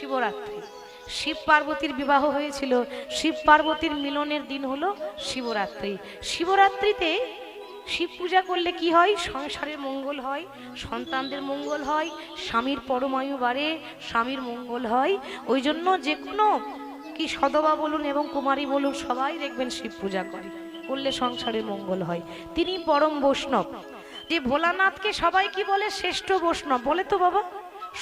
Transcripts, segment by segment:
শিবরাত্রি। শিব পার্বতীর বিবাহ হয়েছিল। শিব পার্বতীর মিলনের দিন হলো শিবরাত্রি। শিবরাত্রিতে শিব পূজা করলে কি হয়? সংসারের মঙ্গল হয়, সন্তানদের মঙ্গল হয়, স্বামীর পরমায়ু বাড়ে, স্বামীর মঙ্গল হয়। ওই জন্য যে কোনো কি সদবা বলুন এবং কুমারী বলুন, সবাই দেখবেন শিব পূজা করে। করলে সংসারের মঙ্গল হয়। তিনি পরম বৈষ্ণব। যে ভোলানাথকে সবাই কি বলে? শ্রেষ্ঠ বৈষ্ণব। বলে তো বাবা।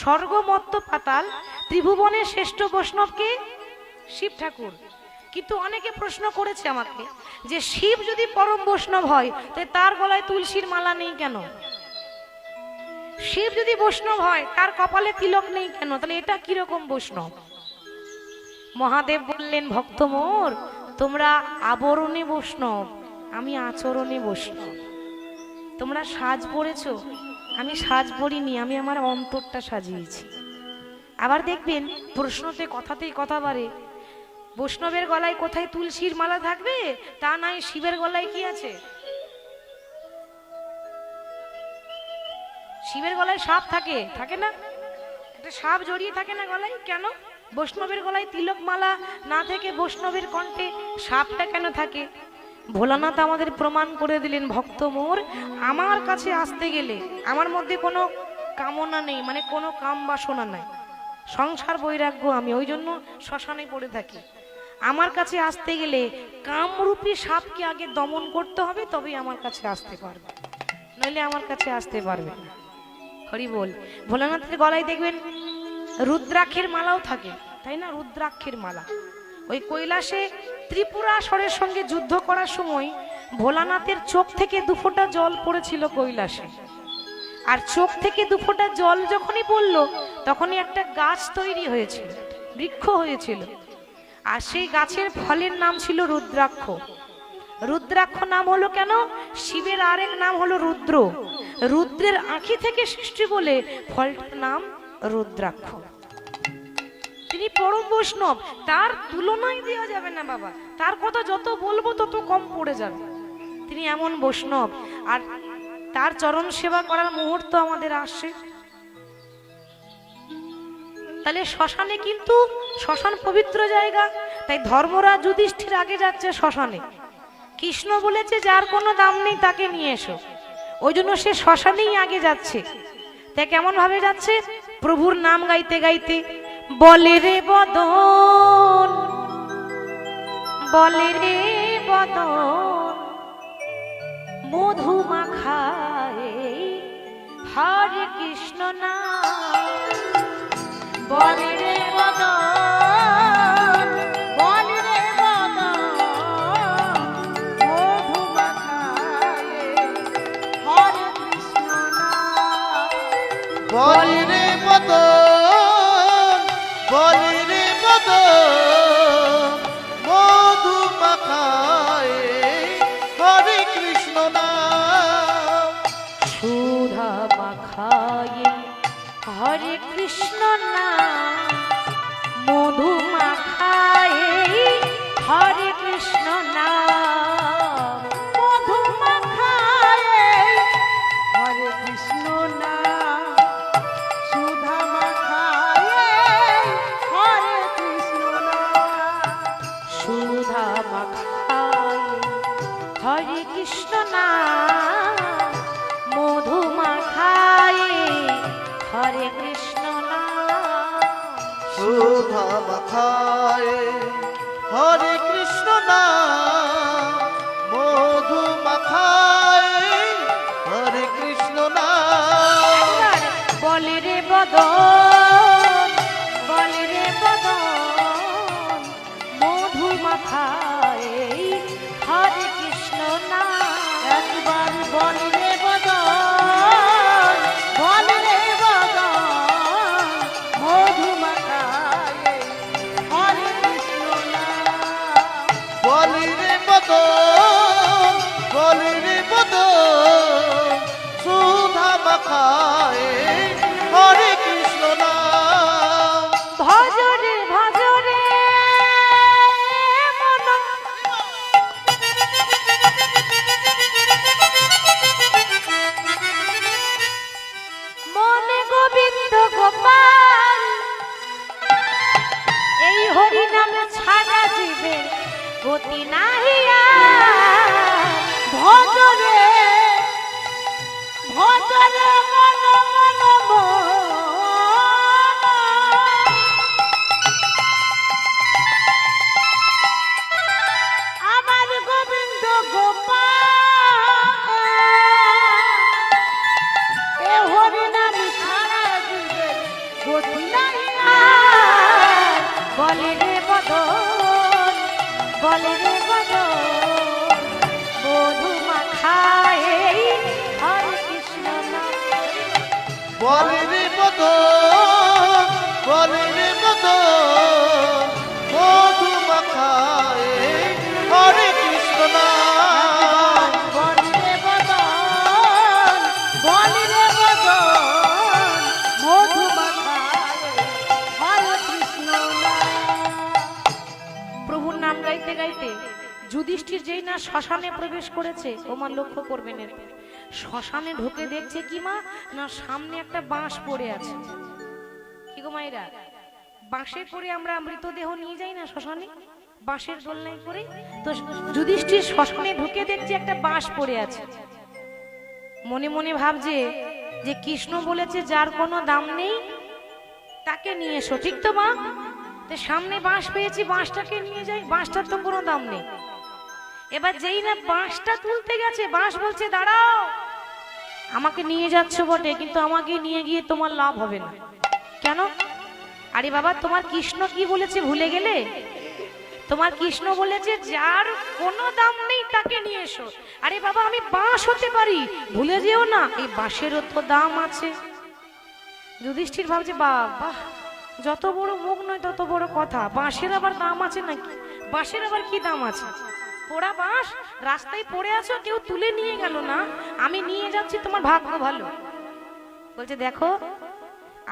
স্বর্গমত্ত পাতাল ত্রিভুবনের শ্রেষ্ঠ বৈষ্ণবকে? শিব ঠাকুর, কিন্তু অনেকে প্রশ্ন করেছে আমাকে যে শিব যদি পরম বৈষ্ণব হয় তাহলে তার গলায় তুলসীর মালা নেই কেন? শিব যদি বৈষ্ণব হয়, তার কপালে তিলক নেই কেন? তাহলে এটা কীরকম বৈষ্ণব? মহাদেব বললেন, ভক্ত মোর, তোমরা আবরণে বৈষ্ণব, আমি আচরণে বৈষ্ণব। তোমরা সাজ পড়েছো আমি সাজ পড়িনি আমি আমার অন্তরটা সাজিয়েছি। আবার দেখবেন, প্রশ্নতে কথাতেই কথা বাড়ে। বৈষ্ণবের গলায় কোথায় তুলসীর মালা থাকবে? তা নয়, শিবের গলায় কি আছে? শিবের গলায় সাপ থাকে থাকে না? একটা সাপ জড়িয়ে থাকে না গলায়? কেন? বৈষ্ণবের গলায় তিলক মালা না থেকে বৈষ্ণবের কণ্ঠে সাপটা কেন থাকে? ভোলানাথ আমাদের প্রমাণ করে দিলেন, ভক্ত মোর, আমার কাছে আসতে গেলে আমার মধ্যে কোনো কামনা নেই মানে কোনো কাম বাসনা নাই। সংসার বৈরাগ্য আমি, ওই জন্য শ্মশানে পড়ে থাকি। আমার কাছে আসতে গেলে কামরূপী সাপকে আগে দমন করতে হবে, তবেই আমার কাছে আসতে পারবে। নইলে আমার কাছে আসতে পারবে না। হরি বল। ভোলানাথের গলায় দেখবেন, রুদ্রাক্ষের মালাও থাকে। তাই না? রুদ্রাক্ষের মালা। ওই কৈলাসে ত্রিপুরাসরের সঙ্গে যুদ্ধ করার সময় ভোলানাথের চোখ থেকে দুফোঁটা জল পড়েছিল কৈলাসে। আর চোখ থেকে দুফোঁটা জল যখনই পড়ল, তখনই একটা গাছ তৈরি হয়েছিল, বৃক্ষ হয়েছিল। আর সেই গাছের ফলের নাম ছিল রুদ্রাক্ষ। রুদ্রাক্ষ নাম হলো কেন? শিবের আরেক নাম হলো রুদ্র। রুদ্রের আঁখি থেকে সৃষ্টি বলে ফলটার নাম রুদ্রাক্ষ। তিনি পরম বৈষ্ণব, তার তুলনাই দেওয়া যাবে না বাবা। তার কথা যত বলব, তত কম পড়ে যাবে। তিনি এমন বৈষ্ণব, আর তার চরণ সেবা করার মুহূর্ত আমাদের আসছে তাহলে শ্মশানে কিন্তু শ্মশান পবিত্র জায়গা, তাই ধর্মরাজ যুধিষ্ঠির আগে যাচ্ছে শ্মশানে। কৃষ্ণ বলেছে, যার কোনো দাম নেই, তাকে নিয়ে এসো। ওই জন্য সে শ্মশানেই আগে যাচ্ছে। তাই কেমন ভাবে যাচ্ছে? প্রভুর নাম গাইতে গাইতে বলে রে বদন, বলে রে বদন মধু মাখায় হরে কৃষ্ণ না বলে রে বদন, বলে রে বদন হরে কৃষ্ণ না বলি সুধা হরে কৃষ্ণ না, মধু মাথায় হরে কৃষ্ণ না। বলে রে বদন, বলে রে বদন, মধু মাখায় বলে রে বদন বলে যেই না শ্মশানে প্রবেশ করেছে, ও মা লক্ষ্য করবেন এরপর শ্মশানে ঢুকে দেখছে কি মা? না সামনে একটা বাঁশ পড়ে আছে। কি গো মায়েরা? বাঁশে করে আমরা মৃতদেহ নিয়ে যাই না শ্মশানে? বাঁশের দোলনায় করে? তো যুধিষ্ঠির শ্মশানে ঢুকে দেখছে একটা বাঁশ পড়ে আছে। মনে মনে ভাবছে যে কৃষ্ণ বলেছে, যার কোনো দাম নেই, তাকে নিয়ে এসো। ঠিক তো মা? সামনে বাঁশ পেয়েছি, বাঁশটাকে নিয়ে যাই, বাঁশটার তো কোনো দাম নেই। এবার যেই না বাঁশটা তুলতে গেছে, বাঁশ বলছে, দাঁড়াও, আমাকে নিয়ে যাচ্ছ বটে, কিন্তু আমাকে নিয়ে গিয়ে তোমার লাভ হবে না। কেন? আরে বাবা, তোমার কৃষ্ণ কি বলেছে ভুলে গেলে? তোমার কৃষ্ণ বলেছে, যার কোনো দাম নেই তাকে নিয়ে এসো। আরে বাবা, আমি বাঁশ হতে পারি, ভুলে যেও না, এই বাঁশেরও তো দাম আছে। যুধিষ্ঠির ভাবছে বাবা যত বড় মুখ নয় তত বড় কথা, বাঁশের আবার দাম আছে নাকি? বাঁশের আবার কি দাম আছে? পোড়া বাঁশ? রাস্তায় পড়ে আছো, কেউ তুলে নিয়ে গেল না? আমি নিয়ে যাচ্ছি, তোমার ভাগ্য ভালো। বলছে, দেখো,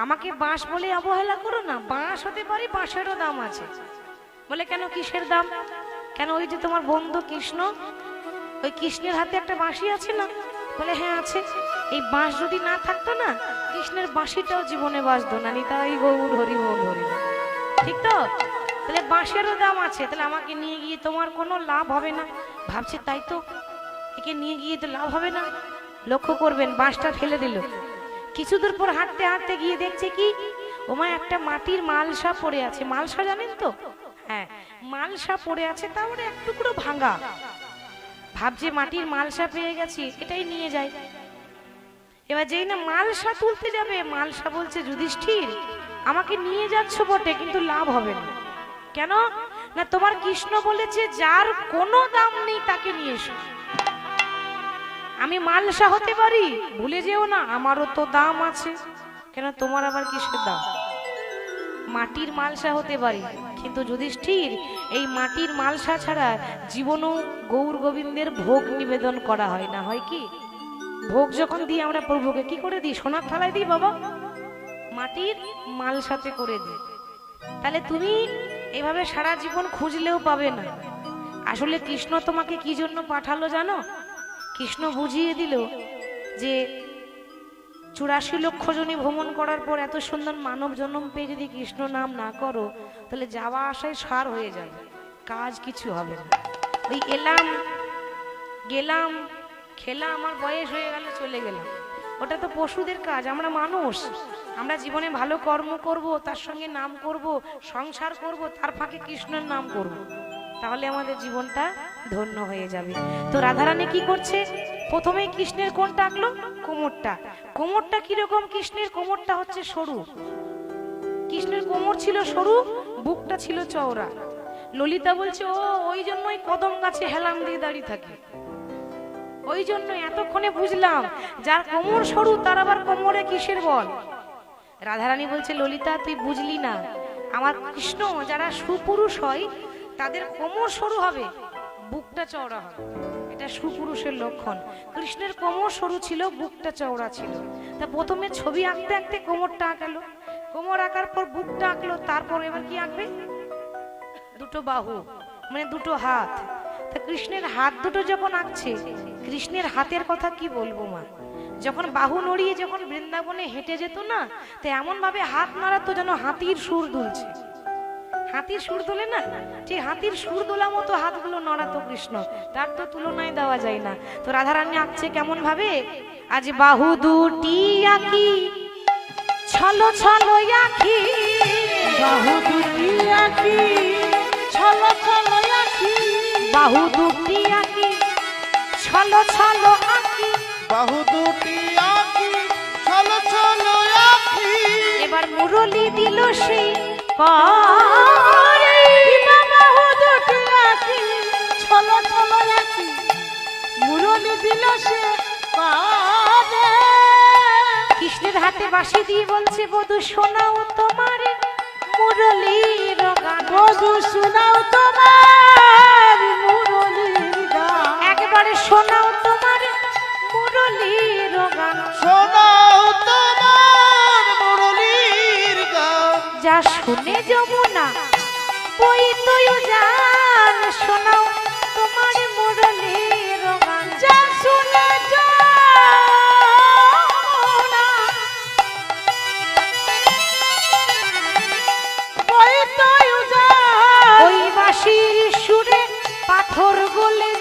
আমাকে বাঁশ বলে অবহেলা করো না, বাঁশ হতে পারি বাঁশেরও দাম আছে। বলে, কেন, কিসের দাম? কেন, ওই যে তোমার বন্ধু কৃষ্ণ? ওই কৃষ্ণের হাতে একটা বাঁশি আছে না? বলে হ্যাঁ আছে। এই বাঁশ যদি না থাকতো না, কৃষ্ণের বাঁশিটাও জীবনে বাঁচতো না, নিতাই গৌর হরি হরি ঠিক তো? তাহলে বাঁশেরও দাম আছে, তাহলে আমাকে নিয়ে গিয়ে তোমার কোনো লাভ হবে না। ভাবছে তাই তো, একে নিয়ে গিয়ে তো লাভ হবে না। লক্ষ্য করবেন, বাঁশটা ফেলে দিল। কিছু দূর পর হাঁটতে হাঁটতে গিয়ে দেখছে কি, ওমা একটা মাটির মালসা পড়ে আছে। মালসা জানেন তো? হ্যাঁ মালসা পড়ে আছে তারপরে এক টুকরো ভাঙা। ভাবছে মাটির মালসা পেয়ে গেছি, এটাই নিয়ে যাই। এবার যেই না মালসা তুলতে যাবে, মালসা বলছে, যুধিষ্ঠির, আমাকে নিয়ে যাচ্ছ বটে, কিন্তু লাভ হবে না। কেন? না, তোমার কৃষ্ণ বলেছে, যার কোনো দাম নেই তাকে নিয়ে এসো। আমি মালসা হতে পারি, ভুলে যেও না, আমারও তো দাম আছে। কেন, তোমার আবার কিসের দাম? মাটির মালসা হতে পারি, কিন্তু যুধিষ্ঠির, এই মাটির মালসা ছাড়া জীবনও গৌর গোবিন্দের ভোগ নিবেদন করা হয় না, হয় কি? ভোগ যখন দিই, আমরা প্রভুকে কি করে দিই? সোনার থালায় দিই, বাবা? মাটির মালসাতে করে দিই। তাহলে তুমি এভাবে সারা জীবন খুঁজলেও পাবে না। আসলে কৃষ্ণ তোমাকে কি জন্য পাঠালো জানো? কৃষ্ণ বুঝিয়ে দিল যে চুরাশি লক্ষ জনী ভ্রমণ করার পর এত সুন্দর মানব জন্ম পেয়ে যদি কৃষ্ণ নাম না করো, তাহলে যাওয়া আসায় সার হয়ে যাবে, কাজ কিছু হবে না। ওই এলাম, গেলাম, খেলাম, আমার বয়স হয়ে গেল, চলে গেলাম। ওটা তো পশুদের কাজ, আমরা মানুষ। আমরা জীবনে ভালো কর্ম করব, তার সঙ্গে নাম করব, সংসার করব, তার ফাঁকে কৃষ্ণের নাম করব। তাহলে আমাদের জীবনটা ধন্য হয়ে যাবে। তো রাধারানী কি করছে? প্রথমে কৃষ্ণের কোনটা আঁকলো, কোমরটা। কোমরটা কীরকম কৃষ্ণের? কোমরটা হচ্ছে সরু। কৃষ্ণের কোমর ছিল সরু, বুকটা ছিল চওড়া। ললিতা বলছে, ও, ওই জন্যই কদম গাছে হেলাম দিয়ে দাঁড়িয়ে থাকে। ওই জন্য এতক্ষণে বুঝলাম, যার কোমর সরু, তার আবার কোমরে কিসের বল? রাধারানী বলছে, ললিতা, তুই বুঝলি না। আমার কৃষ্ণ যারা সুপুরুষ হয়, তাদের কোমর সরু হবে, বুকটা চওড়া হবে। এটা সুপুরুষের লক্ষণ। কৃষ্ণের কোমর সরু ছিল, বুকটা চওড়া ছিল। তা প্রথমে ছবি আঁকতে আঁকতে কোমরটা আঁকালো। কোমর আঁকার পর বুকটা আঁকলো, তারপর এবার কি আঁকবে? দুটো বাহু মানে দুটো হাত। কৃষ্ণের হাত দুটো যখন আঁকছে, কৃষ্ণের হাতের কথা কি বলব মা? যখন বাহু নড়িয়ে যখন বৃন্দাবনে হেঁটে যেত না, তো এমন ভাবে হাত নাড়াতো যেন হাতির সুর দুলছে। হাতির সুর তোলে না? ঠিক হাতির সুর তোলা মতো হাতগুলো নড়াতো কৃষ্ণ, তার তো তুলনায় দেওয়া যায় না। তো রাধারানী আঁকছে কেমন ভাবে আজ বাহু দুটি আঁকি, ছলো ছলো আঁকি। বাহু দুটি আঁকি, ছলো ছলো বাহু দুটি আঁকি ছলো ছলো আঁকি। বাহু দুটি আঁকি ছলো ছলো আঁকি। এবার মুরলি দিল সেই করে বাহু দুটি আঁকি ছলো ছলো আঁকি। মুরলি দিল সে কৃষ্ণের হাতে বাঁশি দিয়ে বলছে বধু শোনাও তোমার। মুরলির গান বধু শোনাও তোমার মুরলির গান একবারে শোনাও তোমার মুরলির গান শোনাও তোমার মুরলীর গান যা শুনে যমুনা বই তুই জান শোনাও তোমার মুরলির গান যা শুনে পাথর গলে